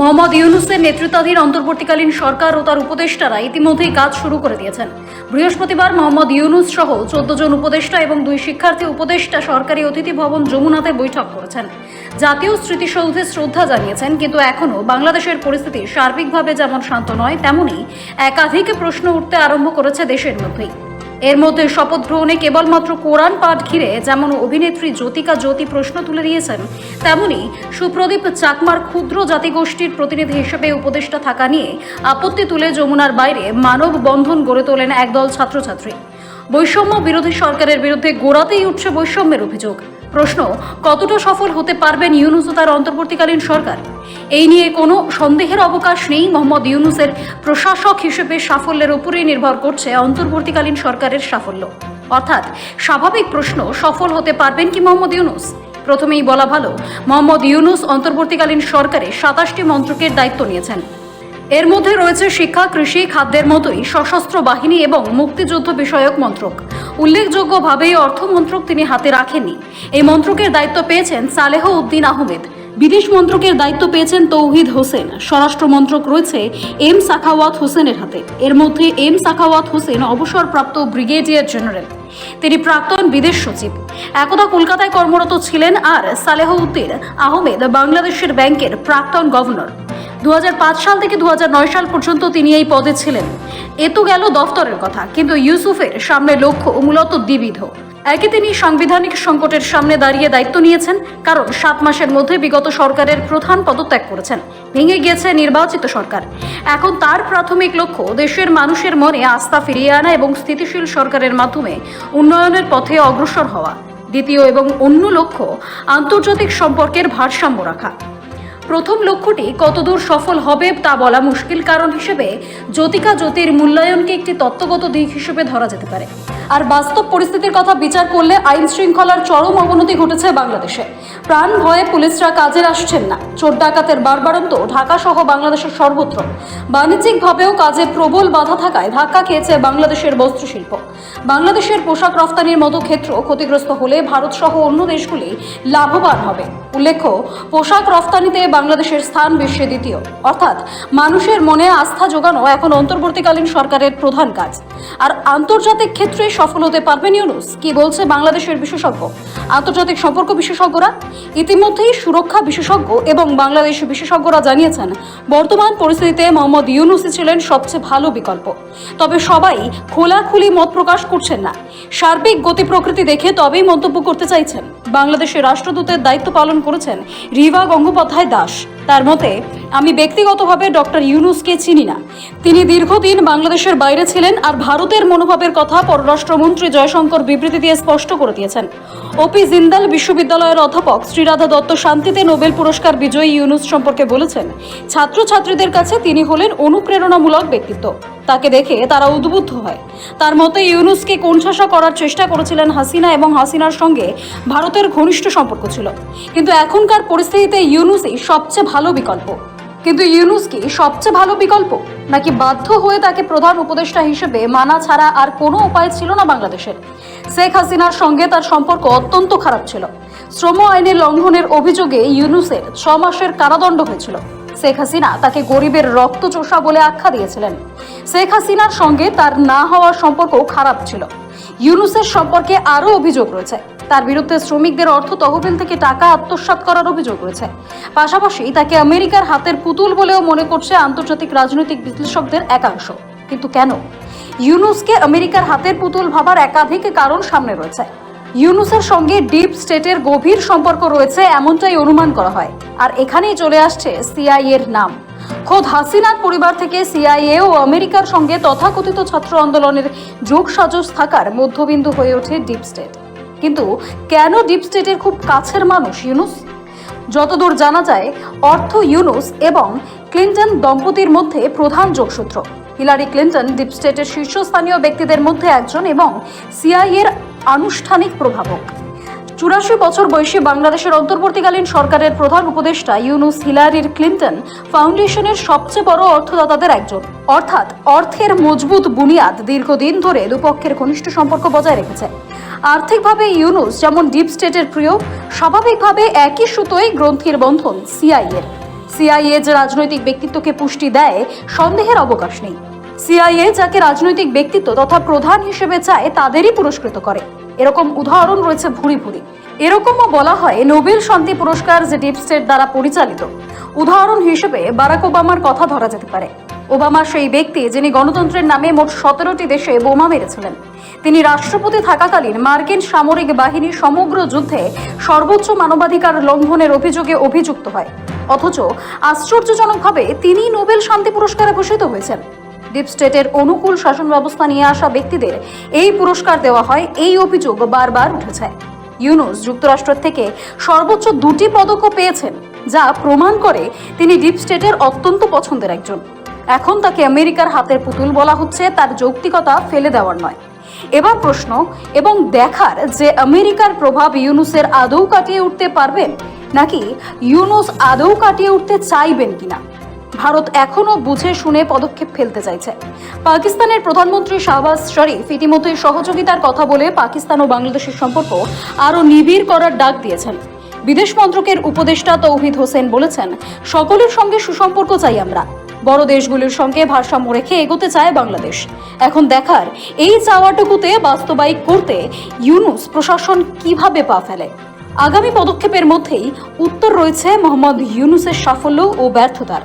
মোহাম্মদ ইউনুসের নেতৃত্বাধীন অন্তর্বর্তীকালীন সরকার ও তার উপদেষ্টারা ইতিমধ্যেই কাজ শুরু করে দিয়েছেন। বৃহস্পতিবার মোহাম্মদ ইউনুস সহ চোদ্দ জন উপদেষ্টা এবং দুই শিক্ষার্থী উপদেষ্টা সরকারি অতিথি ভবন যমুনাতে বৈঠক করেছেন। জাতীয় স্মৃতিসৌধে শ্রদ্ধা জানিয়েছেন, কিন্তু এখনও বাংলাদেশের পরিস্থিতি সার্বিকভাবে যেমন শান্ত নয় তেমনই একাধিক প্রশ্ন উঠতে আরম্ভ করেছে দেশের মধ্যেই। এর মধ্যে শপথ গ্রহণে কেবলমাত্র কোরআন পাঠ ঘিরে যেমন অভিনেত্রী জ্যোতিকা জ্যোতি প্রশ্ন তুলে দিয়েছেন, তেমনি সুপ্রদীপ চাকমার ক্ষুদ্র জাতিগোষ্ঠীর প্রতিনিধি হিসেবে উপদেষ্টা থাকা নিয়ে আপত্তি তুলে যমুনার বাইরে মানব বন্ধন গড়ে তোলেন একদল ছাত্রছাত্রী। বৈষম্য বিরোধী সরকারের বিরুদ্ধে গোড়াতেই উঠছে বৈষম্যের অভিযোগ। প্রশ্ন, কতটা সফল হতে পারবেন ইউনুস ও তার অন্তর্বর্তীকালীন সরকার? এই নিয়ে কোনো সন্দেহের অবকাশ নেই মোহাম্মদ ইউনুসের প্রশাসক হিসেবে সাফল্যের উপরেই নির্ভর করছে অন্তর্বর্তীকালীন সরকারের সাফল্য। অর্থাৎ, স্বাভাবিক প্রশ্ন, সফল হতে পারবেন কি মোহাম্মদ ইউনুস? প্রথমেই বলা ভালো, মোহাম্মদ ইউনুস অন্তর্বর্তীকালীন সরকারে সাতাশটি মন্ত্রকের দায়িত্ব নিয়েছেন। এর মধ্যে রয়েছে শিক্ষা, কৃষি, খাদ্যের মতোই সশস্ত্র বাহিনী এবং মুক্তিযুদ্ধ বিষয়ক মন্ত্রক। উল্লেখযোগ্যভাবেই অর্থমন্ত্রক তিনি হাতে রাখেননি। এই মন্ত্রকের দায়িত্ব পেয়েছেন সালেহ উদ্দিন আহমেদ। বিদেশ মন্ত্রকের দায়িত্ব পেয়েছেন তৌহিদ হোসেন। স্বরাষ্ট্র মন্ত্রক রয়েছে এম সাখাওয়াত হোসেনের হাতে। এর মধ্যে এম সাখাওয়াত হোসেন অবসরপ্রাপ্ত ব্রিগেডিয়ার জেনারেল। তিনি প্রাক্তন বিদেশ সচিব। একদা কলকাতায় কর্মরত ছিলেন আর সালেহ উদ্দিন আহমেদ বাংলাদেশের ব্যাংকের প্রাক্তন গভর্নর। দু হাজার পাঁচ সাল থেকে দু হাজার নয় সাল পর্যন্ত তিনি এই পদে ছিলেন। এ তো গেল দফতরের কথা, কিন্তু ইউসুফের সামনে লক্ষ্য মূলত দ্বিবিধ। একে তিনি সাংবিধানিক সংকটের সামনে দাঁড়িয়ে দায়িত্ব নিয়েছেন, কারণ সাত মাসের মধ্যে বিগত সরকারের প্রধান পদত্যাগ করেছেন। ভেঙে গিয়েছে নির্বাচিত সরকার। এখন তার প্রাথমিক লক্ষ্য দেশের মানুষের মনে আস্থা ফিরিয়ে আনা এবং স্থিতিশীল সরকারের মাধ্যমে উন্নয়নের পথে অগ্রসর হওয়া। দ্বিতীয় এবং অন্য লক্ষ্য আন্তর্জাতিক সম্পর্কের ভারসাম্য রাখা। প্রথম লক্ষ্যটি কতদূর সফল হবে তা বলা মুশকিল কারণ হিসেবে জ্যোতিকা জ্যোতির মূল্যায়নকে একটি তত্ত্বগত দিক হিসেবে ধরা যেতে পারে। আর বাস্তব পরিস্থিতির কথা বিচার করলে আইন শৃঙ্খলার চরম অবনতি ঘটেছে বাংলাদেশে। প্রাণ ভয়ে পুলিশরা কাজে আসছেন না। চোর ডাকাতের বারবারন্ত ঢাকা সহ বাংলাদেশের সর্বত্র। বাণিজ্যিকভাবেও কাজে প্রবল বাধা থাকায় ধাক্কা খেয়েছে বাংলাদেশের বস্ত্রশিল্প। বাংলাদেশের পোশাক রফতানির মতো ক্ষেত্র ক্ষতিগ্রস্ত হলে ভারত সহ অন্য দেশগুলি লাভবান হবে। উল্লেখ্য, পোশাক রফতানিতে বাংলাদেশের স্থান বিশ্বে দ্বিতীয়। অর্থাৎ মানুষের মনে আস্থা যোগানো এখন অন্তর্বর্তীকালীন সরকারের প্রধান কাজ। আর আন্তর্জাতিক ক্ষেত্রে সফল হতে পারবেন ইউনুস। কি বলছে বাংলাদেশের বিশেষজ্ঞ? আন্তর্জাতিক সম্পর্ক বিশেষজ্ঞরা? ইতিমধ্যেই সুরক্ষা বিশেষজ্ঞ এবং বাংলাদেশ বিশেষজ্ঞরা জানিয়েছেন, বর্তমান পরিস্থিতিতে মোহাম্মদ ইউনুসই ছিলেন সবচেয়ে ভালো বিকল্প। তবে সবাই খোলাখুলি মত প্রকাশ করছেন না। সার্বিক গতি প্রকৃতি দেখে তবেই মন্তব্য করতে চাইছেন। বাংলাদেশের রাষ্ট্রদূতের দায়িত্ব পালন করেছেন রিভা গঙ্গোপাধ্যায় দাস। তার মতে আমি ব্যক্তিগতভাবে ডক্টর ইউনুসকে চিনি না। তিনি দীর্ঘদিন বাংলাদেশের বাইরে ছিলেন আর ভারতের মনোভাবের কথা পররাষ্ট্রমন্ত্রী জয়শঙ্কর বিবৃতি দিয়ে স্পষ্ট করে দিয়েছেন। ওপি জিন্দাল বিশ্ববিদ্যালয়ের অধ্যাপক শ্রীরাধা দত্ত শান্তিতে নোবেল পুরস্কার বিজয়ী ইউনুস সম্পর্কে বলেছেন, ছাত্রছাত্রীদের কাছে তিনি হলেন অনুপ্রেরণামূলক ব্যক্তিত্ব। তাকে দেখে তারা উদ্বুদ্ধ হয়। তার মতে, ইউনুসকে কোণঠাসা করার চেষ্টা করেছিলেন হাসিনা এবং হাসিনার সঙ্গে ভারতের ঘনিষ্ঠ সম্পর্ক ছিল। কিন্তু এখনকার পরিস্থিতিতে ইউনুসই সবচেয়ে ভালো বিকল্প। কিন্তু ইউনুস কি সবচেয়ে ভালো বিকল্প? নাকি বাধ্য হয়ে তাকে প্রধান উপদেষ্টা হিসেবে মানা ছাড়া আর কোনো উপায় ছিল না বাংলাদেশের? শেখ হাসিনার সঙ্গে তার সম্পর্ক অত্যন্ত খারাপ ছিল। শ্রম আইনের লঙ্ঘনের অভিযোগে ইউনুসের ছ মাসের কারাদণ্ড হয়েছিল। শেখ হাসিনা তাকে গরিবের রক্ত চোষা বলে আখ্যা দিয়েছিলেন। শেখ হাসিনার সঙ্গে তার না হওয়ার সম্পর্ক খারাপ ছিল। ইউনুসের সম্পর্কে আরও অভিযোগ রয়েছে। তার বিরুদ্ধে শ্রমিকদের অর্থ তহবিল থেকে টাকা আত্মসাৎ করার অভিযোগ রয়েছে। পাশাপাশি তাকে আমেরিকার হাতের পুতুল বলেও মনে করছে আন্তর্জাতিক রাজনৈতিক বিশ্লেষকদের একাংশ। কিন্তু কেন? ইউনুসকে আমেরিকার হাতের পুতুল ভাবার একাধিক কারণ সামনে রয়েছে। ইউনুসের সঙ্গে ডিপ স্টেটের গভীর সম্পর্ক রয়েছে এমনটাই অনুমান করা হয়। আর এখানেই চলে আসছে সিআইএ এর নাম। খোদ হাসিনার পরিবার থেকে সিআইএ ও আমেরিকার সঙ্গে তথাকথিত ছাত্র আন্দোলনের যোগ সাজস থাকার মধ্যবিন্দু হয়ে ওঠে ডিপ স্টেট। কিন্তু কেন ডিপ স্টেটের খুব কাছের মানুষ ইউনুস? যতদূর জানা যায়, অর্থ ইউনুস এবং ক্লিন্টন দম্পতির মধ্যে প্রধান যোগসূত্র। হিলারি ক্লিন্টন ডিপ স্টেটের শীর্ষস্থানীয় ব্যক্তিদের মধ্যে একজন এবং সিআইএর আনুষ্ঠানিক প্রভাবক। চুরাশি বছর বয়সী বাংলাদেশের অন্তর্বর্তীকালীন সরকারের প্রধান উপদেষ্টা ইউনুস হিলারির ক্লিন্টন ফাউন্ডেশনের সবচেয়ে বড় অর্থদাতাদের একজন। অর্থাৎ অর্থের মজবুত বুনিয়াদ দীর্ঘদিন ধরে দুপক্ষের ঘনিষ্ঠ সম্পর্ক বজায় রেখেছে। আর্থিকভাবে ইউনুস যেমন ডিপ স্টেটের প্রিয়, স্বাভাবিকভাবে একই সুতোয় গ্রন্থির বন্ধন সিআইএর। সিআইএ যে রাজনৈতিক ব্যক্তিত্বকে পুষ্টি দেয়, সন্দেহের অবকাশ নেই। সিআইএ যাকে রাজনৈতিক ব্যক্তিত্ব তথা প্রধান হিসেবে চায়, তাদেরই পুরস্কৃত করে। এরকম উদাহরণ রয়েছে ভুরি ভুরি। এরকমও বলা হয়, নোবেল শান্তি পুরস্কার যে ডিপ স্টেট দ্বারা পরিচালিত। উদাহরণ হিসেবে বারাক ওবামার কথা ধরা যেতে পারে। ওবামা সেই ব্যক্তি যিনি গণতন্ত্রের নামে মোট সতেরোটি দেশে বোমা মেরেছিলেন। তিনি রাষ্ট্রপতি থাকাকালীন মার্কিন সামরিক বাহিনী সমগ্র যুদ্ধে সর্বোচ্চ মানবাধিকার লঙ্ঘনের অভিযোগে অভিযুক্ত হয়। অথচ আশ্চর্যজনকভাবে তিনি নোবেল শান্তি পুরস্কারে ভূষিত হয়েছেন। ডিপ স্টেটের অনুকূল শাসন ব্যবস্থা নিয়ে আসা ব্যক্তিদের এই পুরস্কার দেওয়া হয়। এই অভিযোগ বারবার উঠেছে। ইউনুস যুক্তরাষ্ট্র থেকে সর্বোচ্চ দুটি পদকও পেয়েছেন, যা প্রমাণ করে তিনি ডিপ স্টেটের অত্যন্ত পছন্দের একজন। এখন তাকে আমেরিকার হাতের পুতুল বলা হচ্ছে, তার যৌক্তিকতা ফেলে দেওয়ার নয়। এবার প্রশ্ন, এবং দেখার যে আমেরিকার প্রভাব ইউনুসের আদৌ কাটিয়ে উঠতে পারবেন, নাকি ইউনুস আদৌ কাটিয়ে উঠতে চাইবেন কিনা? ভারত এখনও বুঝে শুনে পদক্ষেপ ফেলতে চাইছে। পাকিস্তানের প্রধানমন্ত্রী শাহবাজ শরীফ ইতিমধ্যেই সহযোগিতার কথা বলে পাকিস্তান ও বাংলাদেশের সম্পর্ক আরও নিবিড় করার ডাক দিয়েছেন। বিদেশ মন্ত্রকের উপদেষ্টা তৌহিদ হোসেন বলেছেন, সকলের সঙ্গে সুসম্পর্ক চাই আমরা। বড় দেশগুলির সঙ্গে ভারসাম্য রেখে এগোতে চায় বাংলাদেশ। এখন দেখার এই চাওয়াটুকুতে বাস্তবায়িক করতে ইউনুস প্রশাসন কীভাবে পা ফেলে? আগামী পদক্ষেপের মধ্যেই উত্তর রয়েছে মোহাম্মদ ইউনুসের সাফল্য ও ব্যর্থতার।